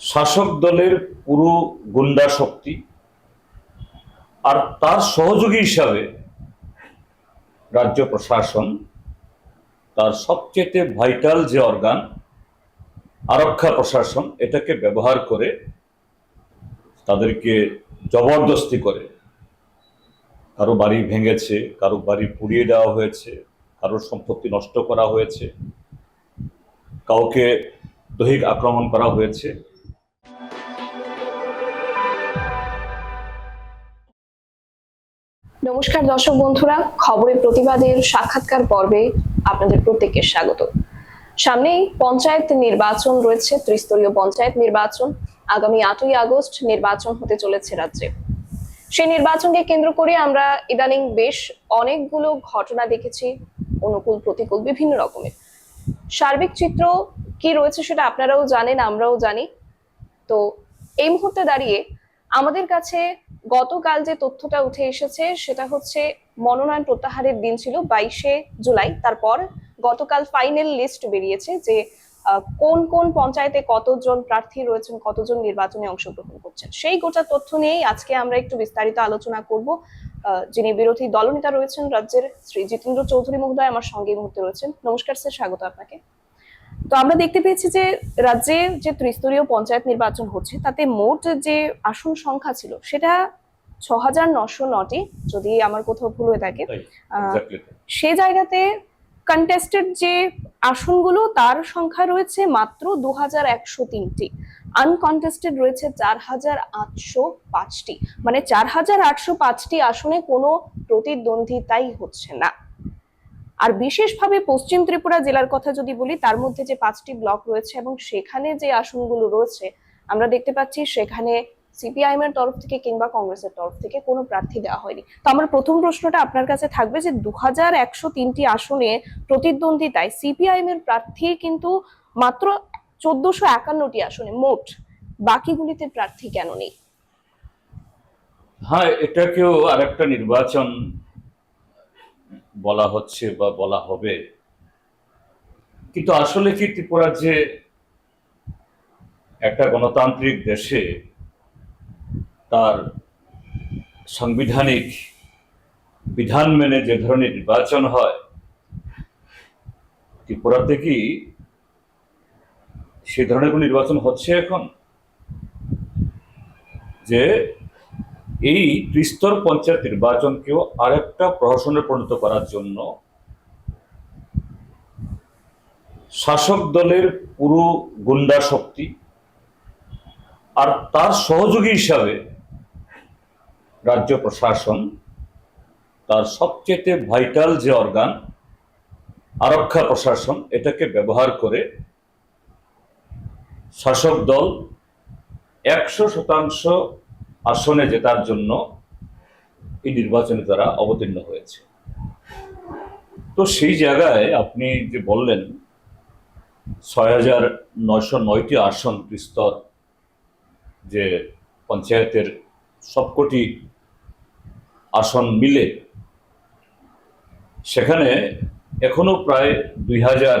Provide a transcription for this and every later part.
শাসক দলের পুরো গুন্ডা শক্তি আর তার সহযোগী হিসাবে রাজ্য প্রশাসন তার সবচেয়ে ভাইটাল যে অর্গান, আরক্ষা প্রশাসন, এটাকে ব্যবহার করে তাদেরকে জবরদস্তি করে। কারও বাড়ি ভেঙেছে, কারও বাড়ি পুড়িয়ে দেওয়া হয়েছে, কারও সম্পত্তি নষ্ট করা হয়েছে, কাউকে দৈহিক আক্রমণ করা হয়েছে। নমস্কার দর্শক বন্ধুরা, খবরের প্রতিবাদের সাক্ষাৎকার পর্বে আপনাদের প্রত্যেকের স্বাগত। সামনেই পঞ্চায়েত নির্বাচন রয়েছে, ত্রিস্তরীয় পঞ্চায়েত নির্বাচন। আগামী আটই আগস্ট নির্বাচন হতে চলেছে রাজ্যে। সেই নির্বাচনকে কেন্দ্র করে আমরা ইদানিং বেশ অনেকগুলো ঘটনা দেখেছি, অনুকূল প্রতিকূল বিভিন্ন রকমের। সার্বিক চিত্র কি রয়েছে সেটা আপনারাও জানেন, আমরাও জানি। তো এই মুহূর্তে দাঁড়িয়ে আমাদের কাছে গতকাল যে তথ্যটা উঠে এসেছে সেটা হচ্ছে মনোনয়ন প্রত্যাহারের দিন ছিল বাইশে জুলাই। তারপর গতকাল ফাইনাল লিস্ট বেরিয়েছে যে কোন কোন পঞ্চায়েতে কতজন প্রার্থী রয়েছেন, কতজন নির্বাচনে অংশগ্রহণ করছেন। সেই গোটা তথ্য নিয়েই আজকে আমরা একটু বিস্তারিত আলোচনা করব। যিনি বিরোধী দলনেতা রয়েছেন রাজ্যের শ্রী জিতেন্দ্র চৌধুরী মহোদয় আমার সঙ্গে মুহূর্তে রয়েছেন। নমস্কার স্যার, স্বাগত আপনাকে। তো আমরা দেখতে পেয়েছি যে রাজ্যে যে ত্রিস্তরীয় পঞ্চায়েত নির্বাচন হচ্ছে তাতে মোট যে আসন সংখ্যা ছিল সেটা ছ হাজার নশো নটি যদি আমার কোথাও ভুল হয়ে থাকে। সে জায়গাতে কন্টেস্টেড যে আসনগুলো তার সংখ্যা রয়েছে মাত্র দু হাজার একশো তিনটি। আনকন্টেস্টেড রয়েছে চার হাজার আটশো পাঁচটি। মানে চার হাজার আটশো পাঁচটি আসনে কোনো প্রতিদ্বন্দ্বিতাই হচ্ছে না। আর বিশেষভাবে পশ্চিম ত্রিপুরা জেলার কথা যদি বলি, তার মধ্যে যে পাঁচটি ব্লক রয়েছে এবং সেখানে যে আসনগুলো রয়েছে, আমরা দেখতে পাচ্ছি সেখানে সিপিআইএম এর তরফ থেকে কিংবা কংগ্রেসের তরফ থেকে কোনো প্রার্থী দেওয়া হয়নি। তো আমার প্রথম প্রশ্নটা আপনার কাছে থাকবে যে দু হাজার একশো তিনটি আসনে প্রতিদ্বন্দ্বিতায় সিপিআইএম এর প্রার্থী কিন্তু মাত্র চোদ্দশো একান্নটি আসনে মোট বাকিগুলিতে প্রার্থী কেন নেই? হ্যাঁ এটাকেও আরেকটা নির্বাচন বলা হচ্ছে বা বলা হবে। কিন্তু আসলে কি ত্রিপুরা যে একটা গণতান্ত্রিক দেশে তার সাংবিধানিক বিধান মেনে যে ধরনের নির্বাচন হয়, ত্রিপুরাতে কি সে ধরনের কোনো নির্বাচন হচ্ছে এখন? যে এই ত্রিস্তর পঞ্চায়েত নির্বাচনকেও আরেকটা প্রহসনে পরিণত করার জন্য শাসক দলের পুরো গুন্ডা শক্তি আর তার সহযোগী হিসাবে রাজ্য প্রশাসন তার সবচেয়ে ভাইটাল যে অর্গান, আরক্ষা প্রশাসন, এটাকে ব্যবহার করে শাসক দল একশো শতাংশ আসনে জেতার জন্য এই নির্বাচনে তারা অবতীর্ণ হয়েছে। তো সেই জায়গায় আপনি যে বললেন, ছয় হাজার নয়শো নয়টি আসন ত্রিস্তর যে পঞ্চায়েতের সবকটি আসন মিলে, সেখানে এখনও প্রায় দুই হাজার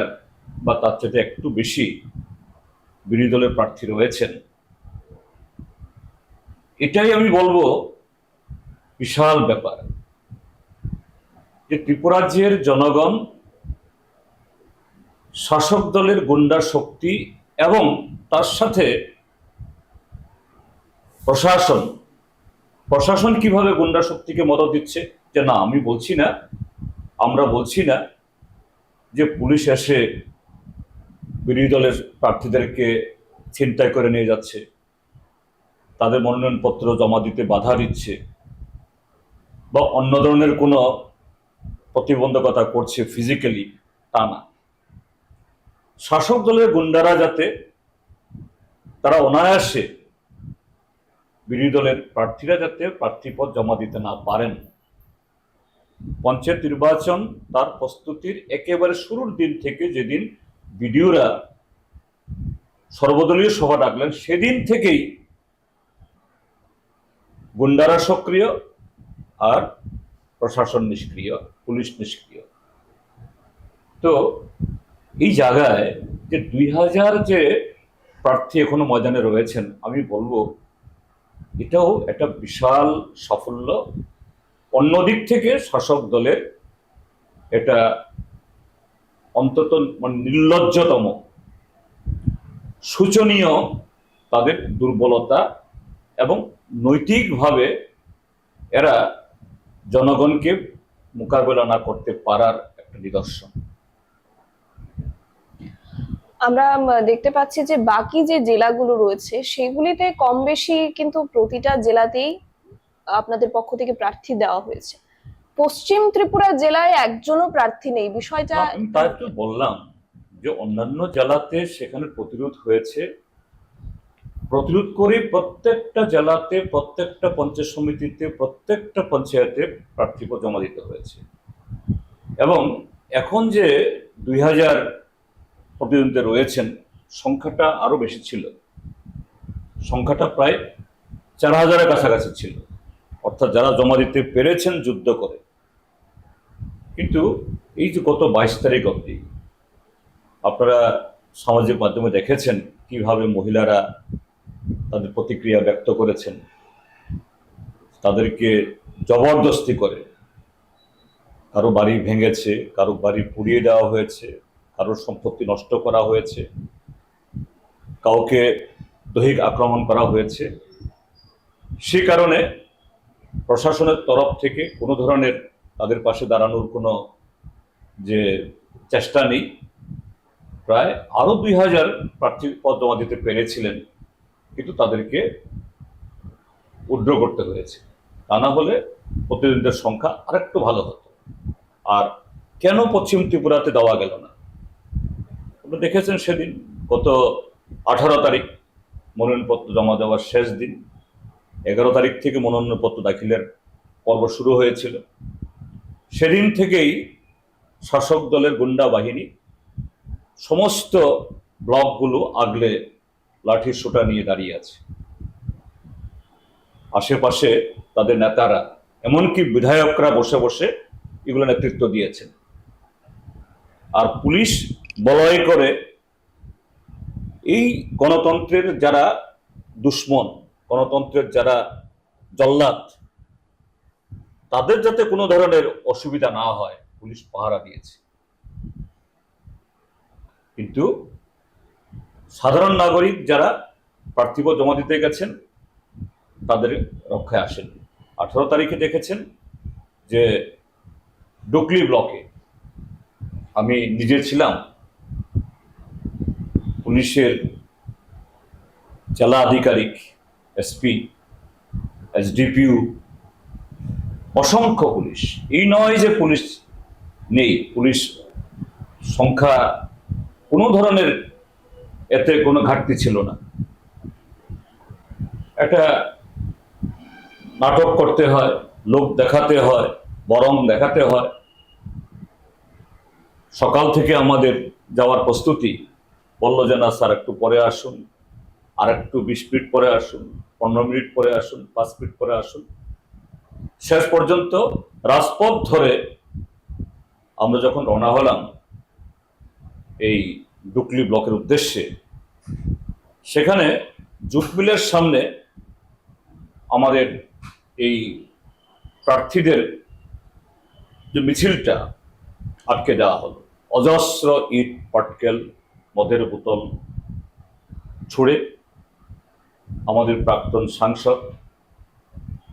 বা তার চাইতে একটু বেশি বিরোধী দলের প্রার্থী রয়েছেন। এটাই আমি বলব বিশাল ব্যাপার যে ত্রিপুরাজ্যের জনগণ, শাসক দলের গুন্ডা শক্তি এবং তার সাথে প্রশাসন প্রশাসন কীভাবে গুন্ডা শক্তিকে মদত দিচ্ছে, যে না, আমি বলছি না, আমরা বলছি না, যে পুলিশ এসে বিরোধী দলের প্রার্থীদেরকে ছিনতাই করে নিয়ে যাচ্ছে। তাদের মনোনয়নপত্র জমা দিতে বাধা দিচ্ছে বা অন্য ধরনের কোনো প্রতিবন্ধকতা করছে ফিজিক্যালি তা না। শাসক দলের গুন্ডারা যাতে তারা অনায়াসে বিরোধী দলের প্রার্থীরা যাতে প্রার্থীপদ জমা দিতে না পারেন। পঞ্চায়েত নির্বাচন তার প্রস্তুতির একেবারে শুরুর দিন থেকে যেদিন বিডিওরা সর্বদলীয় সভা ডাকলেন, সেদিন থেকেই গুন্ডারা সক্রিয় আর প্রশাসন নিষ্ক্রিয়, পুলিশ নিষ্ক্রিয়। তো এই জায়গায় যে দুই হাজার যে প্রার্থী এখনও ময়দানে রয়েছেন, আমি বলব, এটাও একটা বিশাল সাফল্য। অন্যদিক থেকে শাসক দলের এটা অন্তত মানে নির্লজ্জতম। শোচনীয় তাদের দুর্বলতা এবং নৈতিকভাবে এরা জনগণকে মোকাবেলা না করতে পারার একটা নিদর্শন। আমরা দেখতে পাচ্ছি যে বাকি যে জেলাগুলো রয়েছে সেগুলিতে কম বেশি কিন্তু প্রতিটা জেলাতেই আপনাদের পক্ষ থেকে প্রার্থী দেওয়া হয়েছে। পশ্চিম ত্রিপুরা জেলায় একজনও প্রার্থী নেই। বিষয়টা তাই তো বললাম যে অন্যান্য জেলাতে সেখানে প্রতিরোধ হয়েছে প্রতিরোধ করে প্রত্যেকটা জেলাতে, প্রত্যেকটা পঞ্চায়েত সমিতিতে, প্রত্যেকটা পঞ্চায়েতে প্রার্থীপদ জমা দিতে হয়েছে। এবং এখন যে দুই হাজার প্রতিদ্বন্দ্বী রয়েছেন, সংখ্যাটা আরও বেশি ছিল। সংখ্যাটা প্রায় চার হাজারের কাছাকাছি ছিল। অর্থাৎ যারা জমা দিতে পেরেছেন যুদ্ধ করে। কিন্তু এই যে গত বাইশ তারিখ অবধি আপনারা সামাজিক মাধ্যমে দেখেছেন কীভাবে মহিলারা তাদের প্রতিক্রিয়া ব্যক্ত করেছেন। তাদেরকে জবরদস্তি করে। কারও বাড়ি ভেঙেছে, কারও বাড়ি পুড়িয়ে দেওয়া হয়েছে কারোর সম্পত্তি নষ্ট করা হয়েছে, কাউকে দৈহিক আক্রমণ করা হয়েছে। সে কারণে প্রশাসনের তরফ থেকে কোনো ধরনের তাদের পাশে দাঁড়ানোর কোনো যে চেষ্টা নেই। প্রায় আরও দুই হাজার প্রার্থী পদ জমা দিতে পেরেছিলেন। কিন্তু তাদেরকে উড্র করতে হয়েছে। তা না হলে প্রতিনিধিদের সংখ্যা আরেকটু ভালো হতো। আর কেন পশ্চিম ত্রিপুরাতে দেওয়া গেল না? আপনারা দেখেছেন সেদিন গত আঠারো তারিখ মনোনয়নপত্র জমা দেওয়ার শেষ দিন। এগারো তারিখ থেকে মনোনয়নপত্র দাখিলের পর্ব শুরু হয়েছিল। সেদিন থেকেই শাসক দলের গুন্ডা বাহিনী সমস্ত ব্লকগুলো আগলে লাঠির সোটা নিয়ে দাঁড়িয়ে আছে। আশেপাশে তাদের নেতারা, এমনকি বিধায়করা বসে বসে এগুলো নেতৃত্ব দিয়েছেন। আর পুলিশ বলয় করে এই গণতন্ত্রের যারা দুশ্মন, গণতন্ত্রের যারা জল্লাদ, তাদের যাতে কোনো ধরনের অসুবিধা না হয়, পুলিশ পাহারা দিয়েছে। কিন্তু সাধারণ নাগরিক যারা প্রার্থীব জমা দিতে গেছেন, তাদের রক্ষায় আসেন। আঠারো তারিখে দেখেছেন যে ডুকলি ব্লকে আমি নিজে ছিলাম, পুলিশের জেলা আধিকারিক, এসপি, এসডিপিউ, অসংখ্য পুলিশ। এই নয় যে পুলিশ নেই, পুলিশ সংখ্যা কোনো ধরনের এতে কোনো ঘাটতি ছিল না। একটা নাটক করতে হয়, লোক দেখাতে হয়, বরং দেখাতে হয়। সকাল থেকে আমাদের যাওয়ার প্রস্তুতি, বলল যে, না স্যার, একটু পরে আসুন, আর একটু বিশ মিনিট পরে আসুন, পনেরো মিনিট পরে আসুন, পাঁচ মিনিট পরে আসুন। শেষ পর্যন্ত রাজপথ ধরে আমরা যখন রওনা হলাম, এই ডুকলি ব্লকের উদ্দেশ্যে। সেখানে জুট মিলের সামনে আমাদের এই প্রার্থীদের যে মিছিলটা আটকে দেওয়া হলো। অজস্র ইট, পাটকেল, মদের বোতল ছুঁড়ে আমাদের প্রাক্তন সাংসদ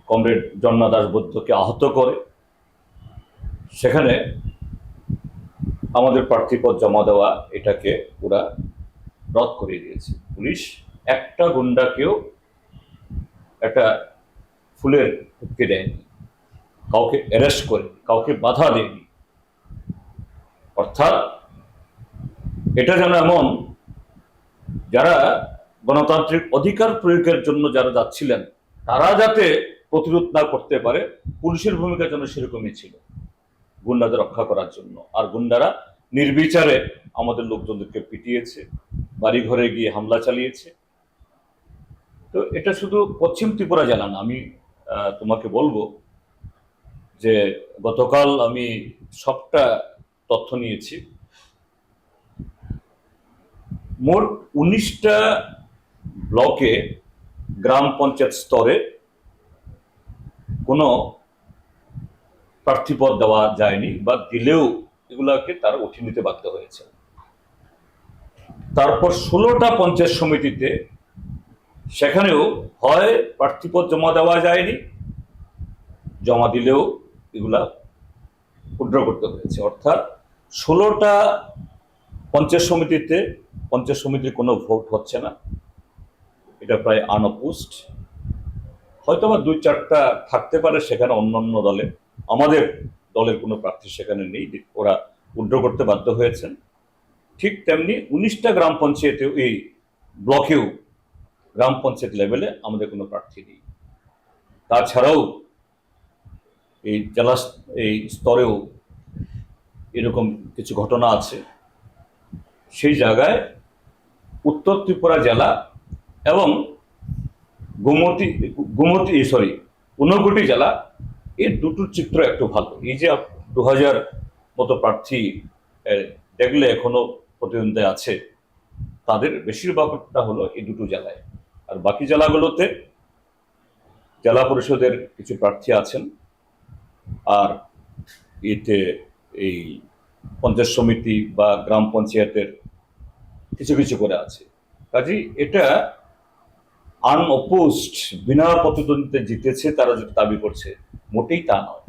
কমরেড জন্না দাসবদ্ধকে আহত করে। সেখানে আমাদের প্রার্থীপদ জমা দেওয়া এটাকে ওরা রদ করে দিয়েছে। পুলিশ একটা গুন্ডাকেও একটা ফুলের হুক্কে দেয়নি, কাউকে অ্যারেস্ট করে কাউকে বাধা দেয়নি। অর্থাৎ এটা যেন এমন, যারা গণতান্ত্রিক অধিকার প্রয়োগের জন্য যারা যাচ্ছিলেন, তারা যাতে প্রতিরোধ না করতে পারে, পুলিশের ভূমিকা যেন সেরকমই ছিল। গুন্ডাদের রক্ষা করার জন্য। আর গুন্ডারা নির্বিচারে আমাদের লোকজনদেরকে পিটিয়েছে বাড়ি ঘরে গিয়ে হামলা চালিয়েছে। তো এটা শুধু পশ্চিম ত্রিপুরা জেলা না, আমি তোমাকে বলব যে গতকাল আমি সবটা তথ্য নিয়েছি। মোট উনিশটা ব্লকে গ্রাম পঞ্চায়েত স্তরে কোনো প্রার্থীপদ দেওয়া যায়নি, বা দিলেও এগুলাকে তারা উঠিয়ে নিতে বাধ্য হয়েছে। তারপর ষোলোটা পঞ্চায়েত সমিতিতে সেখানেও হয় প্রার্থীপদ জমা দেওয়া যায়নি, জমা দিলেও এগুলা উড্র করতে হয়েছে। অর্থাৎ ষোলোটা পঞ্চায়েত সমিতিতে, পঞ্চায়েত সমিতির কোনো ভোট হচ্ছে না। এটা প্রায় আনপুষ্ট হয়তো বা দুই চারটা থাকতে পারে সেখানে অন্যান্য দলে। আমাদের দলের কোনো প্রার্থী সেখানে নেই ওরা উড্র করতে বাধ্য হয়েছেন। ঠিক তেমনি উনিশটা গ্রাম পঞ্চায়েতেও এই ব্লকেও গ্রাম পঞ্চায়েত লেভেলে আমাদের কোনো প্রার্থী নেই। তাছাড়াও এই জেলা এই স্তরেও এরকম কিছু ঘটনা আছে। সেই জায়গায় উত্তর ত্রিপুরা জেলা এবং গোমতী গোমতী সরি, ঊনকোটি জেলা এই দুটোর চিত্র একটু ভালো। এই যে দু হাজার মতো প্রার্থী দেখলে এখনও প্রতিদ্বন্দ্বিতা আছে, তাদের বেশিরভাগটা হলো এই দুটো জেলায়। আর বাকি জেলাগুলোতে জেলা পরিষদের কিছু প্রার্থী আছেন, আর এতে এই পঞ্চায়েত সমিতি বা গ্রাম পঞ্চায়েতের কিছু কিছু করে আছে। কাজেই এটা আনঅপোজড বিনা প্রতিদ্বন্দ্বিতা জিতেছে, তারা যেটা দাবি করছে মোটেই তা নয়।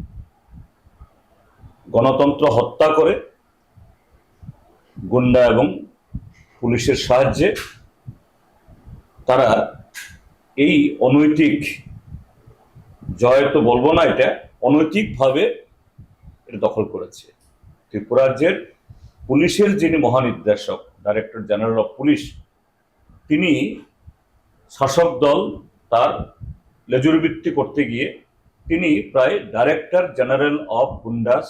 গণতন্ত্র হত্যা করে গুন্ডা এবং পুলিশের সাহায্যে তারা এই অনৈতিক, জয় তো বলব না এটা, অনৈতিকভাবে এটা দখল করেছে। ত্রিপুরাজ্যের পুলিশের যিনি মহানির্দেশক ডাইরেক্টর জেনারেল অফ পুলিশ তিনি শাসক দল তার লেজুরবৃত্তি করতে গিয়ে তিনি প্রায় director general of goondas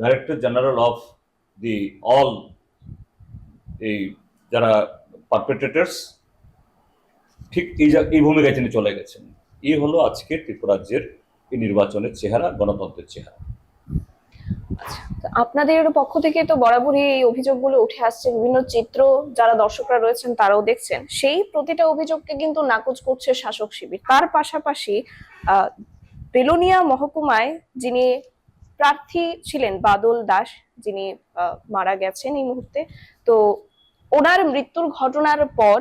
director general of the all এই যারা পারপেট্রেটার্স ঠিক এই এই ভূমিকায় তিনি চলে গেছেন। এই হলো আজকে ত্রিপুরাজ্যের এই নির্বাচনের চেহারা, গণতন্ত্রের চেহারা। তো আপনাদের পক্ষ থেকে তো বরাবরই এই অভিযোগগুলো উঠে আসছে, বিভিন্ন চিত্র যারা দর্শকরা রয়েছেন তারাও দেখছেন। সেই প্রতিটা অভিযোগকে কিন্তু নাকচ করছে শাসক শিবির। তার পাশাপাশি বেলোনিয়া মহকুমায় যিনি প্রার্থী ছিলেন বাদল দাস যিনি মারা গেছেন এই মুহূর্তে তো ওনার মৃত্যুর ঘটনার পর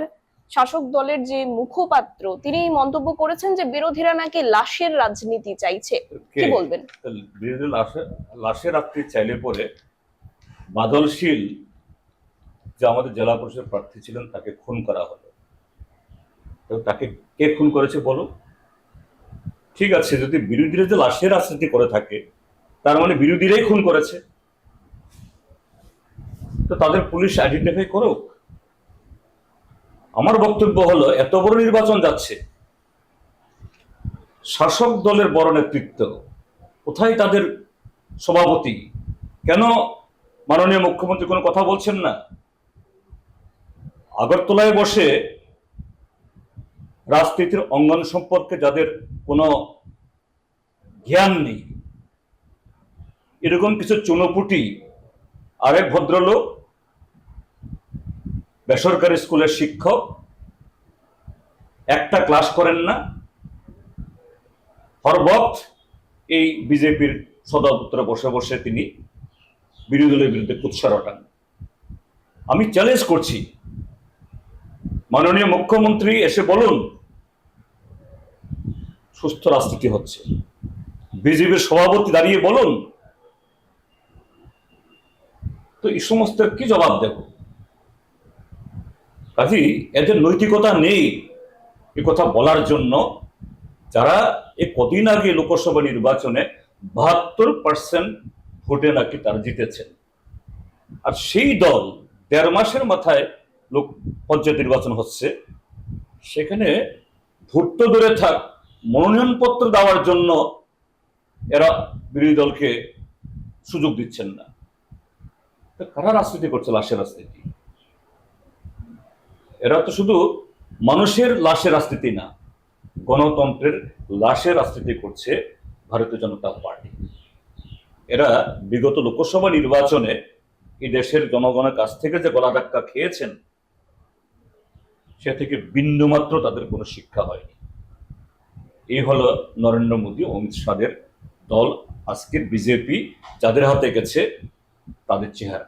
শাসক দলের যে মুখপাত্র তিনি মন্তব্য করেছেন যে বিরোধীরা নাকি লাশের রাজনীতি চাইছে। কি? বলবেন? বিরোধী লাশের রাত্রি চাইলে পরে বাদলশীল যে আমাদের জেলা পরিষদ প্রার্থী ছিলেন তাকে খুন করা হলো। তো তাকে কে খুন করেছে বলো ঠিক আছে, যদি বিরোধীরা যে লাশের রাজনীতি করে থাকে, তার মানে বিরোধীরাই খুন করেছে। তো তাদের পুলিশ আইডেন্টিফাই করুক। আমার বক্তব্য হলো, এত বড় নির্বাচন যাচ্ছে, শাসক দলের বড় নেতৃত্ব, কোথায় তাদের সভাপতি? কেন মাননীয় মুখ্যমন্ত্রী কোনো কথা বলছেন না? আগরতলায় বসে রাজনীতির অঙ্গন সম্পর্কে যাদের কোনো জ্ঞান নেই, এরকম কিছু চুনোপুটি আরেক ভদ্রলোক, বেসরকারি স্কুলের শিক্ষক, একটা ক্লাস করেন না, হরবত এই বিজেপির সদরদপ্তরে বসে বসে তিনি বিরোধী দলের বিরুদ্ধে কুৎসা রটান। আমি চ্যালেঞ্জ করছি। মাননীয় মুখ্যমন্ত্রী এসে বলুন সুস্থ রাজনীতি হচ্ছে। বিজেপির সভাপতি দাঁড়িয়ে বলুন। তো এই সমস্ত কি জবাব দেব? কাজী, এদের নৈতিকতা নেই এ কথা বলার জন্য। যারা এ কদিন আগে লোকসভা নির্বাচনে বাহাত্তর পার্সেন্ট ভোটে নাকি তারা জিতেছেন। আর সেই দল দেড় মাসের মাথায় লোক পঞ্চায়েত নির্বাচন হচ্ছে। সেখানে ভোট তো দূরে থাক মনোনয়নপত্র দেওয়ার জন্য এরা বিরোধী দলকে সুযোগ দিচ্ছেন না। তো কারা রাজনীতি করছে লাশের রাজনীতি? এরা তো শুধু মানুষের লাশের রাজনীতি না, গণতন্ত্রের লাশের রাজনীতি করছে ভারতীয় জনতা পার্টি। এরা বিগত লোকসভা নির্বাচনে এই দেশের জনগণের কাছ থেকে যে গলা ধাক্কা খেয়েছেন, সে থেকে বিন্দুমাত্র তাদের কোনো শিক্ষা হয়নি। এই হলো নরেন্দ্র মোদী অমিত শাহের দল। আজকের বিজেপি যাদের হাতে গেছে তাদের চেহারা।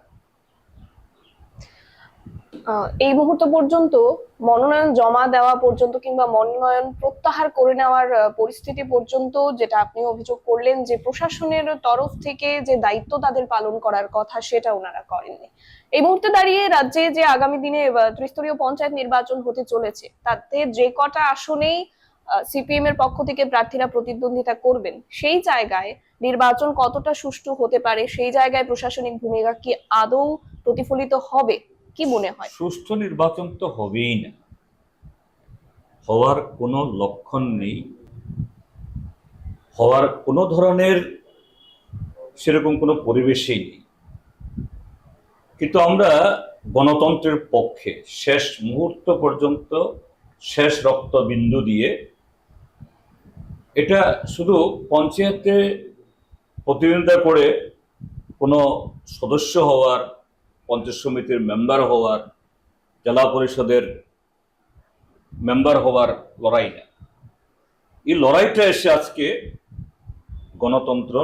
এই মুহূর্ত পর্যন্ত মনোনয়ন জমা দেওয়া পর্যন্ত কিংবা মনোনয়ন প্রত্যাহার করে নেওয়ার পরিস্থিতি পর্যন্ত যেটা আপনি অভিযোগ করলেন যে প্রশাসনের তরফ থেকে যে দায়িত্ব তাদের পালন করার কথা সেটা ওনারা করেননি। এই মুহূর্তে দাঁড়িয়ে রাজ্যে যে আগামী দিনে ত্রিস্তরীয় পঞ্চায়েত নির্বাচন হতে চলেছে, তাতে যে কটা আসনেই সিপিএম এর পক্ষ থেকে প্রার্থীরা প্রতিদ্বন্দ্বিতা করবেন। সেই জায়গায় নির্বাচন কতটা সুষ্ঠু হতে পারে, সেই জায়গায় প্রশাসনিক ভূমিকা কি আদৌ প্রতিফলিত হবে, কি মনে হয়? সুষ্ঠু নির্বাচন তো হবেই না। হওয়ার কোনো লক্ষণ নেই। হওয়ার কোনো ধরনের সেরকম কোনো পরিবেশেই নেই। কিন্তু আমরা গণতন্ত্রের পক্ষে শেষ মুহূর্ত পর্যন্ত শেষ রক্তবিন্দু দিয়ে এটা শুধু পঞ্চায়েতে প্রতিনিধিত্ব করে কোনো সদস্য হওয়ার, পঞ্চায়েত সমিতির মেম্বার হওয়ার, জেলা পরিষদের মেম্বার হওয়ার লড়াই না। এই লড়াইটা এসে আজকে গণতন্ত্র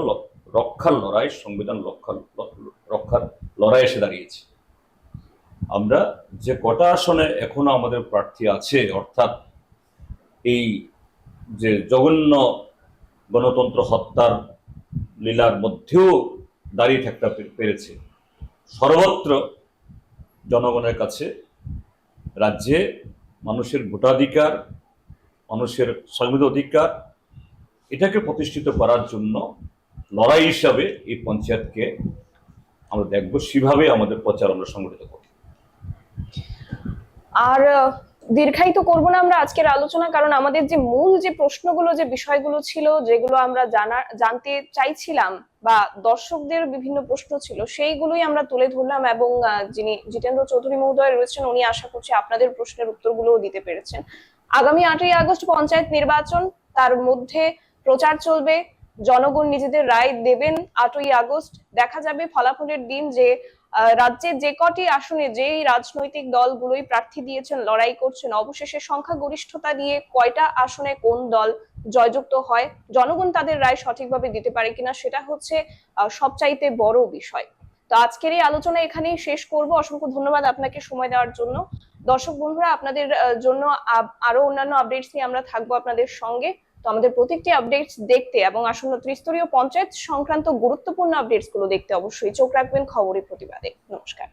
রক্ষার লড়াই, সংবিধান রক্ষার রক্ষার লড়াই এসে দাঁড়িয়েছে। আমরা যে কটা আসনে এখনও আমাদের প্রার্থী আছে, অর্থাৎ এই যে জঘন্য গণতন্ত্র হত্যার লীলার মধ্যেও দাঁড়িয়ে থাকতে পেরেছে। সর্বত্র জনগণের কাছে, রাজ্যে মানুষের ভোটাধিকার, মানুষের সংবিধান অধিকার, এটাকে প্রতিষ্ঠিত করার জন্য লড়াই হিসাবে এই পঞ্চায়েতকে আমরা দেখব, সেভাবে আমাদের প্রচার আমরা সংগঠিত করব। আর দীর্ঘায়িত করব না আমরা আজকের আলোচনা, কারণ আমাদের যে মূল যে প্রশ্নগুলো, যে বিষয়গুলো ছিল, যেগুলো আমরা জানা জানতে চাইছিলাম বা দর্শকদের বিভিন্ন প্রশ্ন ছিল, সেইগুলোই আমরা তুলে ধরলাম এবং যিনি জিতেন্দ্র চৌধুরী মহোদয় রয়েছেন, উনি আশা করছি আপনাদের প্রশ্নের উত্তরগুলোও দিতে পেরেছেন। আগামী আটই আগস্ট পঞ্চায়েত নির্বাচন, তার মধ্যে প্রচার চলবে। জনগণ নিজেদের রায় দেবেন আটই আগস্ট। দেখা যাবে ফলাফলের দিন যে রাজ্যে যে কটি আসনে যেই রাজনৈতিক দলগুলোই প্রার্থী দিয়েছেন, লড়াই করছেন, অবশেষে সংখ্যাগরিষ্ঠতা দিয়ে কয়টা আসনে কোন দল জয়যুক্ত হয়, জনগণ তাদের রায় সঠিকভাবে দিতে পারে কিনা সেটা হচ্ছে সবচাইতে বড় বিষয়। তো আজকের এই আলোচনা এখানেই শেষ করব। অসংখ্য ধন্যবাদ আপনাকে সময় দেওয়ার জন্য। দর্শক বন্ধুরা, আপনাদের জন্য আরও অন্যান্য আপডেটস নিয়ে আমরা থাকব আপনাদের সঙ্গে। তো আমাদের প্রত্যেকটি আপডেটস দেখতে এবং আসন্ন ত্রিস্তরীয় পঞ্চায়েত সংক্রান্ত গুরুত্বপূর্ণ আপডেটসগুলো দেখতে অবশ্যই চোখ রাখবেন খবরের প্রতিবাদে। নমস্কার।